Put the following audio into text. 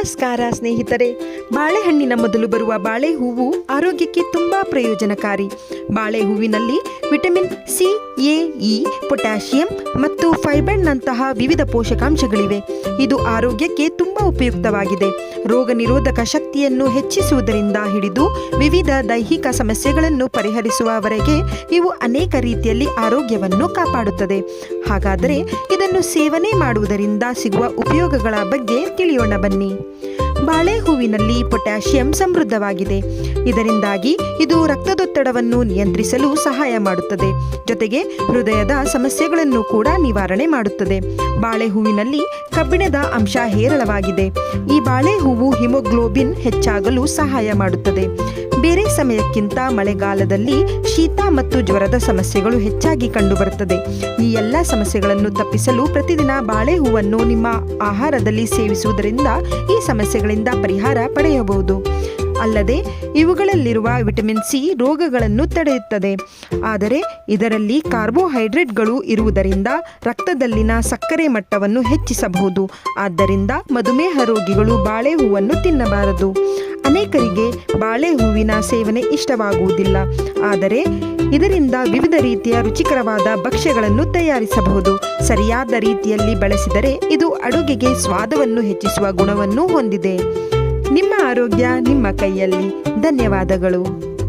ನಮಸ್ಕಾರ ಸ್ನೇಹಿತರೆ. ಬಾಳೆಹಣ್ಣಿನ ಮೊದಲು ಬರುವ ಬಾಳೆ ಹೂವು ಆರೋಗ್ಯಕ್ಕೆ ತುಂಬಾ ಪ್ರಯೋಜನಕಾರಿ. ಬಾಳೆ ಹೂವಿನಲ್ಲಿ vitamin C, A, E, potassium ಮತ್ತು ಫೈಬರ್ನಂತಹ ವಿವಿಧ ಪೋಷಕಾಂಶಗಳಿವೆ. ಇದು ಆರೋಗ್ಯಕ್ಕೆ ತುಂಬ ಉಪಯುಕ್ತವಾಗಿದೆ. ರೋಗ ನಿರೋಧಕ ಶಕ್ತಿಯನ್ನು ಹೆಚ್ಚಿಸುವುದರಿಂದ ಹಿಡಿದು ವಿವಿಧ ದೈಹಿಕ ಸಮಸ್ಯೆಗಳನ್ನು ಪರಿಹರಿಸುವವರೆಗೆ ಇವು ಅನೇಕ ರೀತಿಯಲ್ಲಿ ಆರೋಗ್ಯವನ್ನು ಕಾಪಾಡುತ್ತದೆ. ಹಾಗಾದರೆ ಇದನ್ನು ಸೇವನೆ ಮಾಡುವುದರಿಂದ ಸಿಗುವ ಉಪಯೋಗಗಳ ಬಗ್ಗೆ ತಿಳಿಯೋಣ ಬನ್ನಿ. ಬಾಳೆ ಹೂವಿನಲ್ಲಿ ಪೊಟ್ಯಾಷಿಯಂ ಸಮೃದ್ಧವಾಗಿದೆ. ಇದರಿಂದಾಗಿ ಇದು ರಕ್ತದೊತ್ತಡವನ್ನು ನಿಯಂತ್ರಿಸಲು ಸಹಾಯ ಮಾಡುತ್ತದೆ. ಜೊತೆಗೆ ಹೃದಯದ ಸಮಸ್ಯೆಗಳನ್ನು ಕೂಡ ನಿವಾರಣೆ ಮಾಡುತ್ತದೆ. ಬಾಳೆ ಹೂವಿನಲ್ಲಿ ಕಬ್ಬಿಣದ ಅಂಶ ಹೇರಳವಾಗಿದೆ. ಈ ಬಾಳೆ ಹೂವು ಹಿಮೋಗ್ಲೋಬಿನ್ ಹೆಚ್ಚಾಗಲು ಸಹಾಯ ಮಾಡುತ್ತದೆ. ಬೇರೆ ಸಮಯಕ್ಕಿಂತ ಮಳೆಗಾಲದಲ್ಲಿ ಶೀತ ಮತ್ತು ಜ್ವರದ ಸಮಸ್ಯೆಗಳು ಹೆಚ್ಚಾಗಿ ಕಂಡುಬರುತ್ತದೆ. ಈ ಎಲ್ಲ ಸಮಸ್ಯೆಗಳನ್ನು ತಪ್ಪಿಸಲು ಪ್ರತಿದಿನ ಬಾಳೆ ಹೂವನ್ನು ನಿಮ್ಮ ಆಹಾರದಲ್ಲಿ ಸೇವಿಸುವುದರಿಂದ ಈ ಸಮಸ್ಯೆಗಳಿಂದ ಪರಿಹಾರ ಪಡೆಯಬಹುದು. ಅಲ್ಲದೆ, ಇವುಗಳಲ್ಲಿರುವ ವಿಟಮಿನ್ ಸಿ ರೋಗಗಳನ್ನು ತಡೆಯುತ್ತದೆ. ಆದರೆ, ಇದರಲ್ಲಿ ಕಾರ್ಬೋಹೈಡ್ರೇಟ್ಗಳು ಇರುವುದರಿಂದ ರಕ್ತದಲ್ಲಿನ ಸಕ್ಕರೆ ಮಟ್ಟವನ್ನು ಹೆಚ್ಚಿಸಬಹುದು. ಆದ್ದರಿಂದ ಮಧುಮೇಹ ರೋಗಿಗಳು ಬಾಳೆ ಹೂವನ್ನು ತಿನ್ನಬಾರದು. ಅನೇಕರಿಗೆ ಬಾಳೆ ಹೂವಿನ ಸೇವನೆ ಇಷ್ಟವಾಗುವುದಿಲ್ಲ. ಆದರೆ ಇದರಿಂದ ವಿವಿಧ ರೀತಿಯ ರುಚಿಕರವಾದ ಭಕ್ಷ್ಯಗಳನ್ನು ತಯಾರಿಸಬಹುದು. ಸರಿಯಾದ ರೀತಿಯಲ್ಲಿ ಬಳಸಿದರೆ ಇದು ಅಡುಗೆಗೆ ಸ್ವಾದವನ್ನು ಹೆಚ್ಚಿಸುವ ಗುಣವನ್ನು ಹೊಂದಿದೆ. ನಿಮ್ಮ ಆರೋಗ್ಯ ನಿಮ್ಮ ಕೈಯಲ್ಲಿ. ಧನ್ಯವಾದಗಳು.